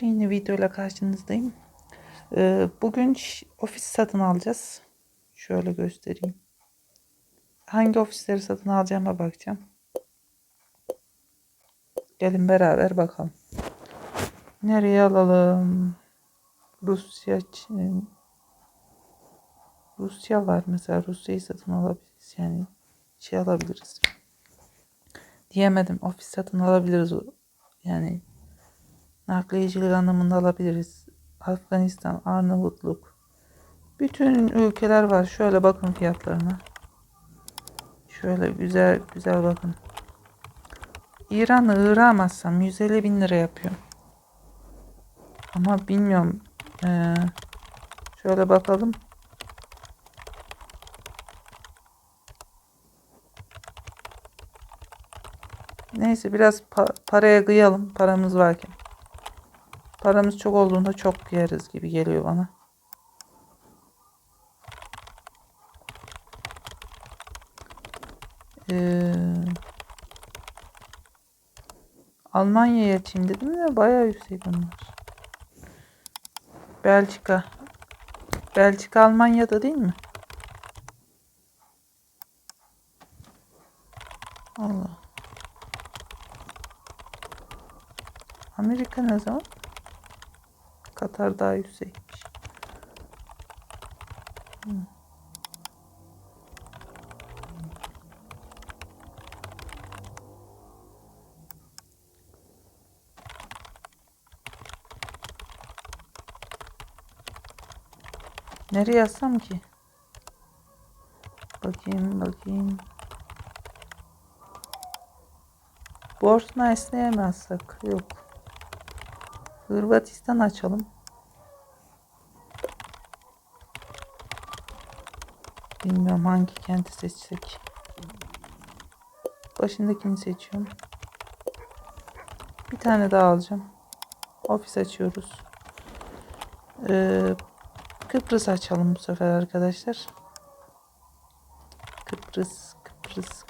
Yeni videoyla karşınızdayım. Ee, bugün ofis satın alacağız. Şöyle göstereyim. Hangi ofisleri satın alacağıma bakacağım. Gelin beraber bakalım. Nereye alalım? Rusya, Çin. Rusya var mesela. Rusya'yı satın alabiliriz. Yani şey alabiliriz. Diyemedim. Ofis satın alabiliriz. Yani nakliyecilik anlamında alabiliriz. Afganistan, Arnavutluk. Bütün ülkeler var. Şöyle bakın fiyatlarına. Şöyle güzel güzel bakın. İran'ı Irak'a almazsam 150 bin lira yapıyor. Ama bilmiyorum. Ee, şöyle bakalım. Neyse biraz pa- paraya kıyalım. Paramız varken. Paramız çok olduğunda çok yeriz gibi geliyor bana. Ee, Almanya'ya açayım dedim de bayağı yüksek bunlar. Belçika. Belçika Almanya'da değil mi? Allah. Amerika ne zaman? Katar daha yüksekmiş. Hı. Nereye yazsam ki? Bakayım bakayım. Bosna Esne'ye mi yazsak? Yok. Hırvatistan açalım. Bilmiyorum hangi kenti seçsek. Başındakini seçiyorum. Bir tane daha alacağım. Ofis açıyoruz. Ee, Kıbrıs açalım bu sefer arkadaşlar. Kıbrıs, Kıbrıs,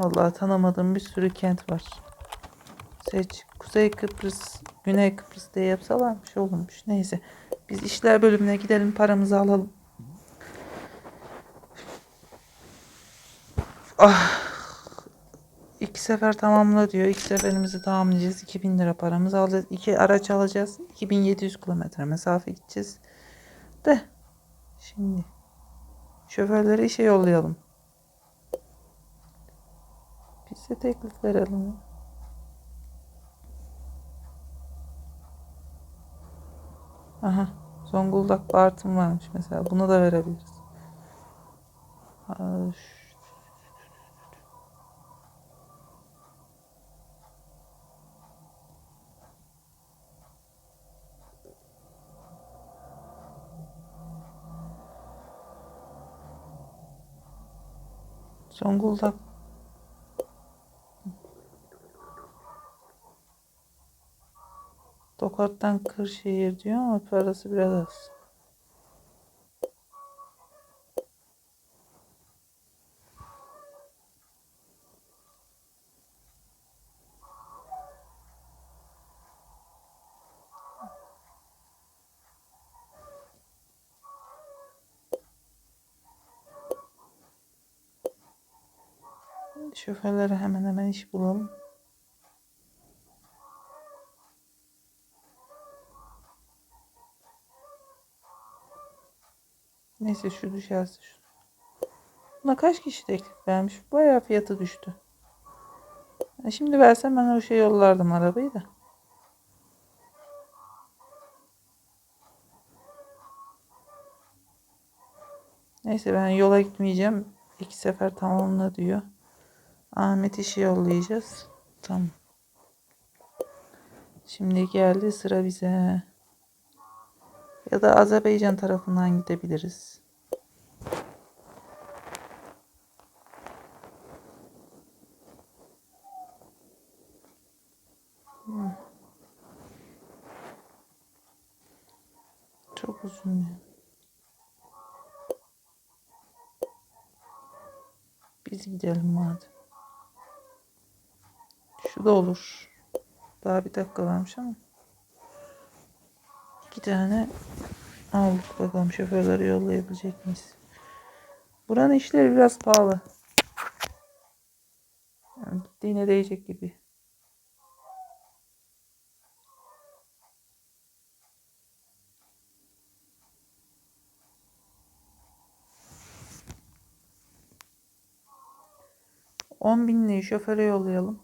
Allah tanımadığım bir sürü kent var. Seç. Kuzey Kıbrıs, Güney Kıbrıs diye yapsalarmış olurmuş. Neyse. Biz işler bölümüne gidelim paramızı alalım. Ah. İki sefer tamamla diyor. İki seferimizi tamamlayacağız. 2000 lira paramızı alacağız. İki araç alacağız. 2700 kilometre mesafe gideceğiz. De. Şimdi. Şoförleri işe yollayalım. Biz de teklif verelim. Aha. Zonguldak Bartın varmış mesela. Bunu da verebiliriz. Zonguldak Tokat'tan Kırşehir diyor ama parası biraz az. Şoförlere hemen hemen iş bulalım. Neyse şu düşerse şu. Buna kaç kişi teklif vermiş? Bayağı fiyatı düştü. E Şimdi versem ben o şey yollardım arabayı da. Neyse ben yola gitmeyeceğim. İki sefer tamamla diyor. Ahmet işi yollayacağız. Tamam. Şimdi geldi sıra bize. Ya da Azerbaycan tarafından gidebiliriz. Hmm. Çok uzun. Biz gidelim madem. Şu da olur. Daha bir dakika varmış ama. İki tane aldık bakalım şoförleri yollayabilecek miyiz? Buranın işleri biraz pahalı. Yani gittiğine değecek gibi. On binliği şoföre yollayalım.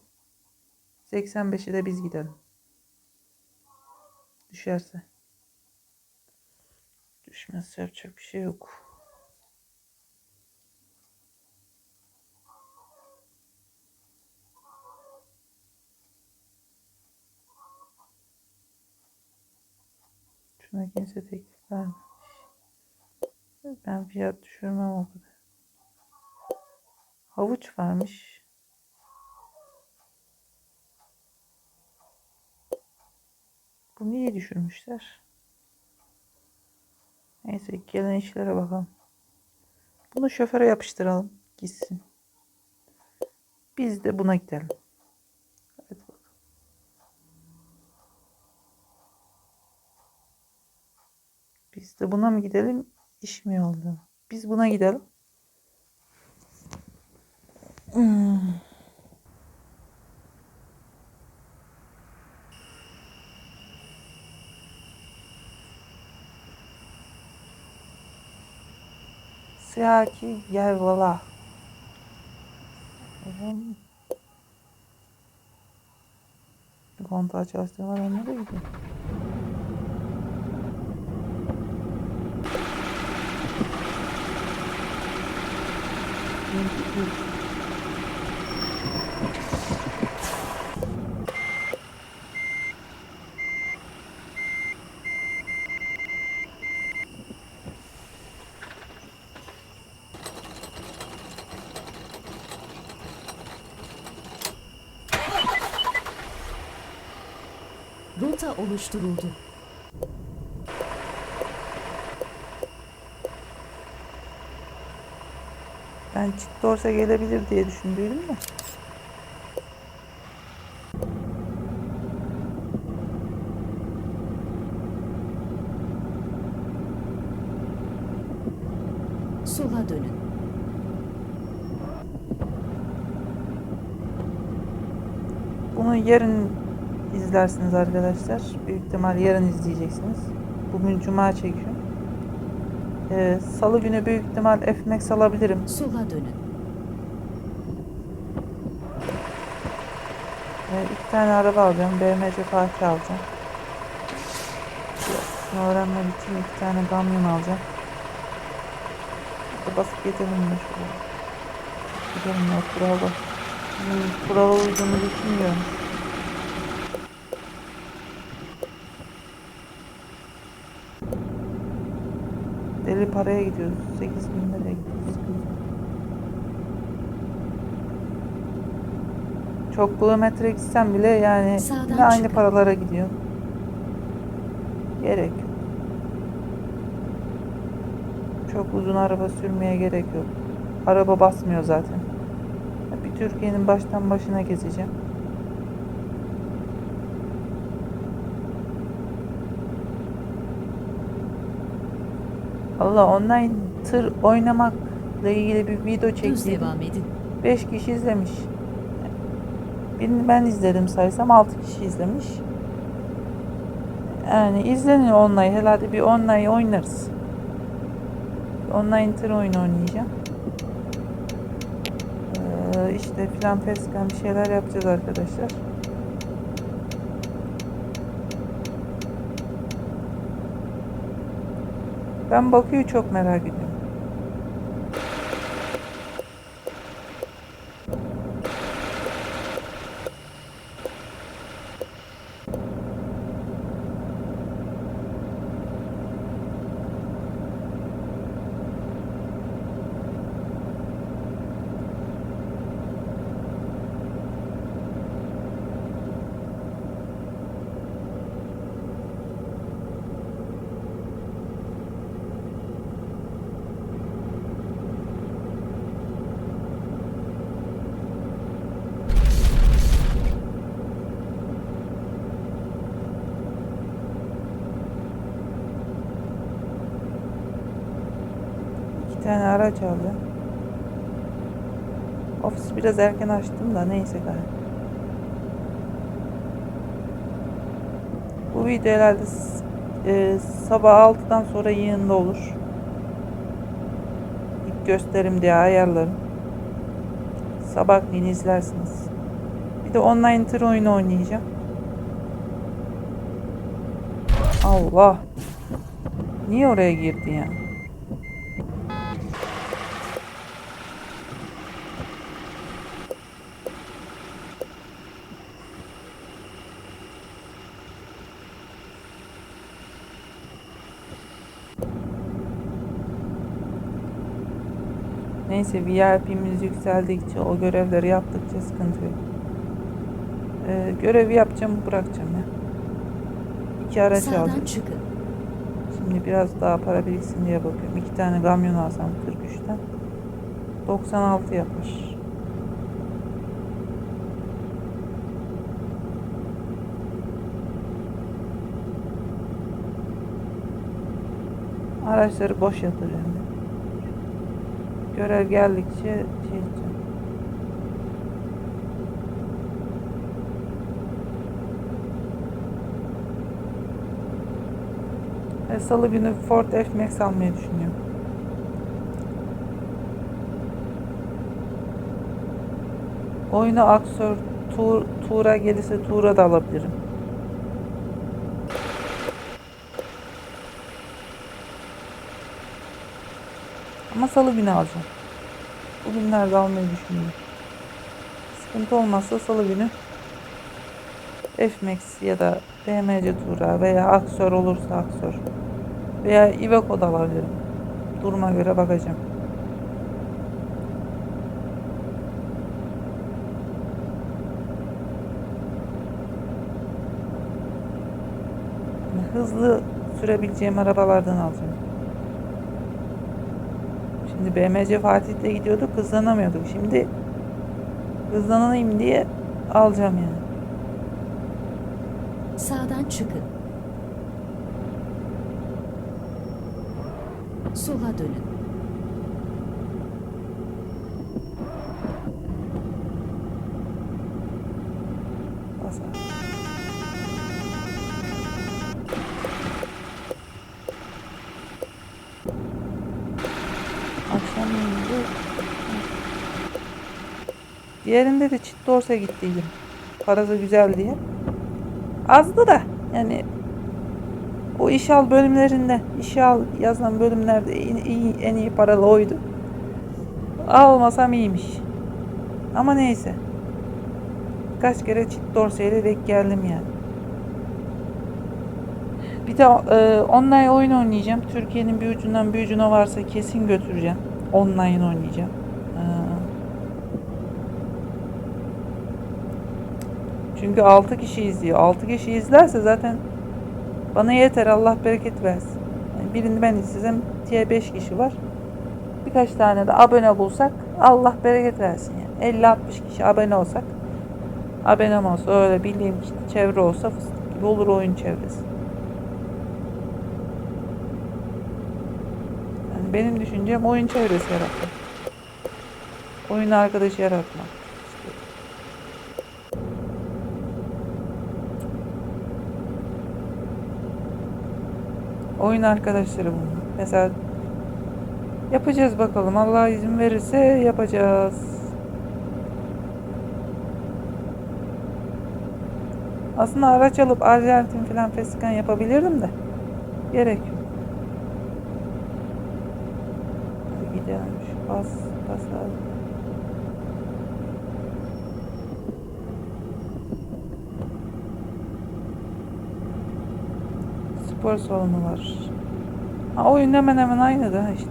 85'i de biz gidelim. Düşerse. Düşmezse yapacak bir şey yok. Şuna kimse teklif vermemiş. Ben fiyat düşürmem o kadar. Havuç varmış. Bunu iyi düşürmüşler. Neyse gelen işlere bakalım. Bunu şoföre yapıştıralım. Gitsin. Biz de buna gidelim. Hadi bakalım. Biz de buna mı gidelim? İş mi oldu? Biz buna gidelim. Hmm. Aqui, ah, que vou lá? Vamos encontrar a tia Estela na minha vida. Oluşturuldu. Ben çift dorsa gelebilir diye düşündüydüm de. Sola dönün. Bunu yarın izlersiniz arkadaşlar. Büyük ihtimal yarın izleyeceksiniz. Bugün cuma çekiyorum. Ee, Salı günü büyük ihtimal FMAX alabilirim. Sola dönün. Ee, iki tane araba alacağım. BMC Fatih alacağım. Şunu öğrenmek için iki tane kamyon alacağım. Hadi basıp geçelim mi şuraya? Gidelim ya kurala. Hmm, kurala uyduğunu düşünmüyorum. Deli paraya gidiyoruz. 8 bin liraya gidiyoruz. Çok kilometre gitsem bile yani Sağdan yine aynı çıkın. paralara gidiyor. Gerek yok. Çok uzun araba sürmeye gerek yok. Araba basmıyor zaten. Bir Türkiye'nin baştan başına gezeceğim. Allah online tır oynamakla ilgili bir video edin. 5 kişi izlemiş. Birini ben izledim saysam 6 kişi izlemiş. Yani izlenin online. Herhalde bir online oynarız. Online tır oyunu oynayacağım. Ee, işte filan fesken bir şeyler yapacağız arkadaşlar. Ben Bakü'yü çok merak ediyorum. Tane araç alacağım. Ofisi biraz erken açtım da neyse gayet. Bu video herhalde e, sabah 6'dan sonra yayında olur. İlk gösterim diye ayarlarım. Sabahleyin izlersiniz. Bir de online tır oyunu oynayacağım. Allah. Niye oraya girdi ya? Neyse VIP'miz yükseldikçe o görevleri yaptıkça sıkıntı yok. Ee, görevi yapacağım bırakacağım ya. İki araç aldım. Sağdan çıkın. Şimdi biraz daha para biriksin diye bakıyorum. İki tane kamyon alsam 43'ten 96 yapar. Araçları boş yatıracağım. Görev geldikçe şey. Ve Salı günü Ford F-Max almayı düşünüyorum. Oyuna aksör tur, tura gelirse tura da alabilirim. Ama salı günü alacağım. Bugünlerde almayı düşünüyorum. Sıkıntı olmazsa salı günü F-Max ya da BMC Tura veya Aksör olursa Aksör veya Iveco da alabilirim. Duruma göre bakacağım. Hızlı sürebileceğim arabalardan alacağım. Şimdi BMC Fatih'le gidiyorduk hızlanamıyorduk. Şimdi hızlanayım diye alacağım yani. Sağdan çıkın. Sola dönün. Diğerinde de çift dorsa gittiydim. Parası güzel diye. Azdı da yani o işal bölümlerinde işal yazılan bölümlerde en iyi, en iyi paralı oydu. Almasam iyiymiş. Ama neyse. Kaç kere çift dorseyle denk geldim yani. Bir de e, online oyun oynayacağım. Türkiye'nin bir ucundan bir ucuna varsa kesin götüreceğim. Online oynayacağım. Ee, Çünkü 6 kişi izliyor. 6 kişi izlerse zaten bana yeter. Allah bereket versin. Yani birini ben izlesem diye 5 kişi var. Birkaç tane de abone bulsak Allah bereket versin yani. 50-60 kişi abone olsak abonem olsa öyle bildiğim işte çevre olsa fıstık gibi olur oyun çevresi. Yani benim düşüncem oyun çevresi yaratmak. Oyun arkadaşı yaratmak. İşte oyun arkadaşları bulmak. Mesela yapacağız bakalım. Allah izin verirse yapacağız. Aslında araç alıp Arjantin falan festival yapabilirdim de. Gerek yok. Gidelim şu bas bas abi. Spor salonu var. Ha, oyun hemen hemen aynı da işte.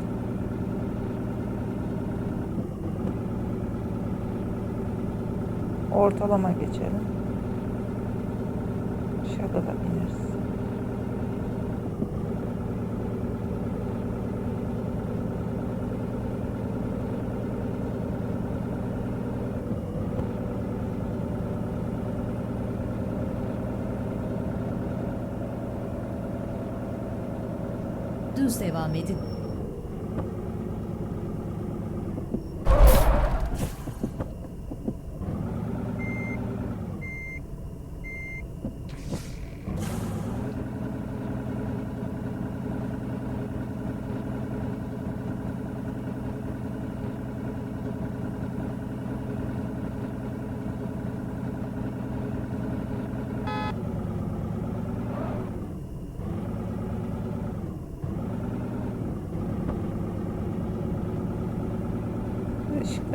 Ortalama geçelim. Devam edin.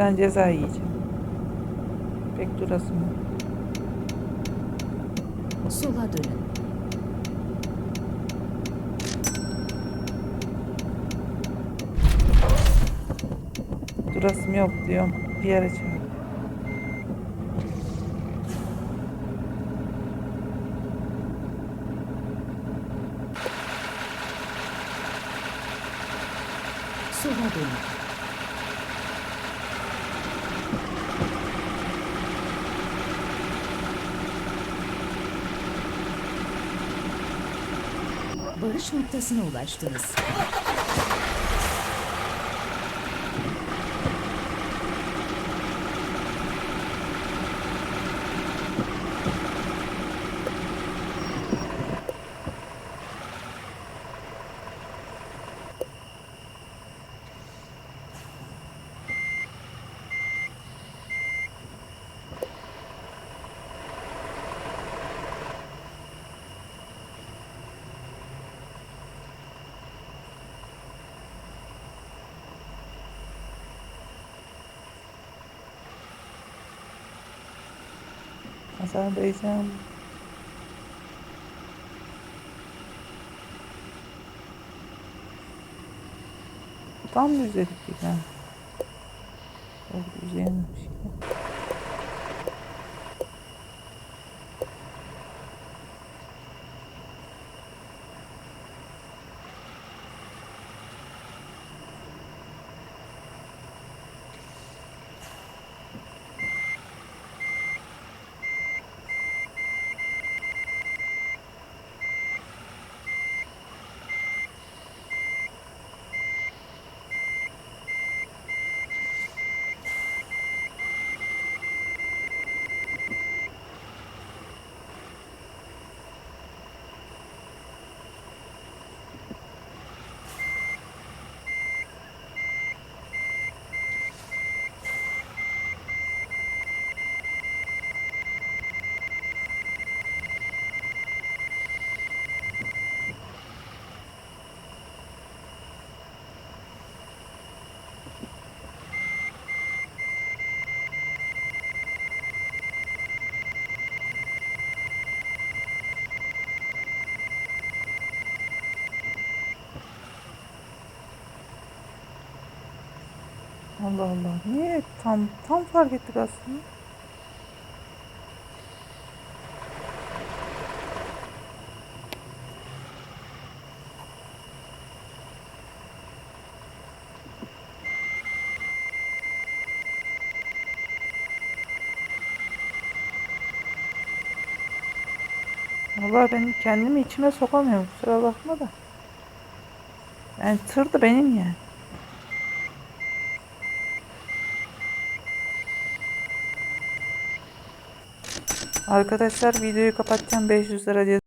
Işıktan ceza yiyeceğim. Pek durasım yok. Sola dönün. Durasım yok diyorum. Bir yere çağır. Sola dönün. Barış noktasına ulaştınız. Azerbaycan. Tam düzledik ya. Çok düzleyememiş Allah Allah. Niye tam tam fark ettik aslında? Vallahi ben kendimi içime sokamıyorum. Kusura bakma da. Yani tır da benim yani. Arkadaşlar videoyu kapatacağım. 500 lira diye